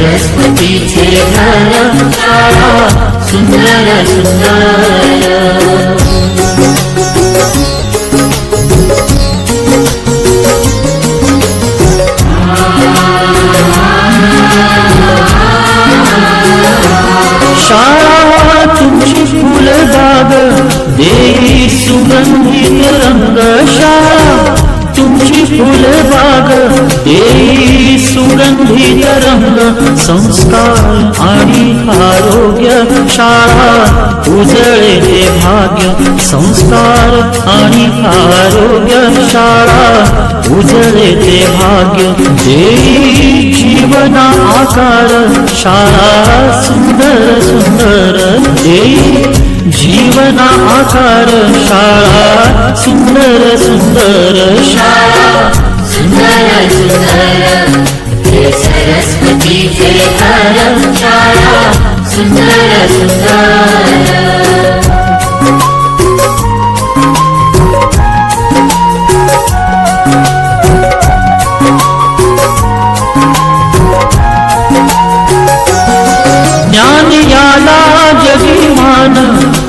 सरस्वतीचे घर शाळा सुंदर सुंदर शाळा फुलबाग देवी सुगंधित रंग तुमची फुलबाग देवी सुगंधित रंग संस्कार आणि आरोग्य, शाळा उजळे भाग्य, संस्कार आणि आरोग्य, शाळा उजळे भाग्य देई जीवना आकार, शाळा, सुंदर सुंदर देई जीवना आकार, शाळा सुंदर सुंदर शाळा सुंदर सुंदर हे सरस्वतीचे घर शाळा सुंदर सुंदर ज्ञान याला जगिमान गुणवंतांचा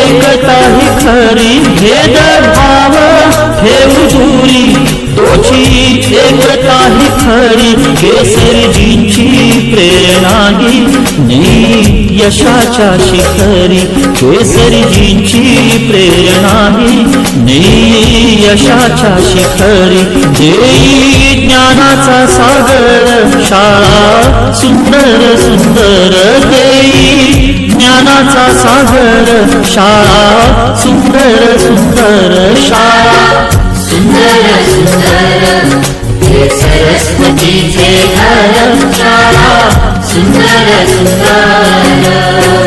एकता ही खरी भेदभाव ठेवू दूरी दोषी एकता ही खरी केसरजींची प्रेरणा ही नी यशाच्या शिखरी केसरजींची प्रेरणा नी यशाच्या शिखरी देई ज्ञानाचा सागर शाळा. सुंदर सुंदर देई ज्ञानाचा सागर शाळा. सुंदर सुंदर शाळा. सुंदर सुंदर हे सरस्वतीचे घर शाळा सुंदर सुंदर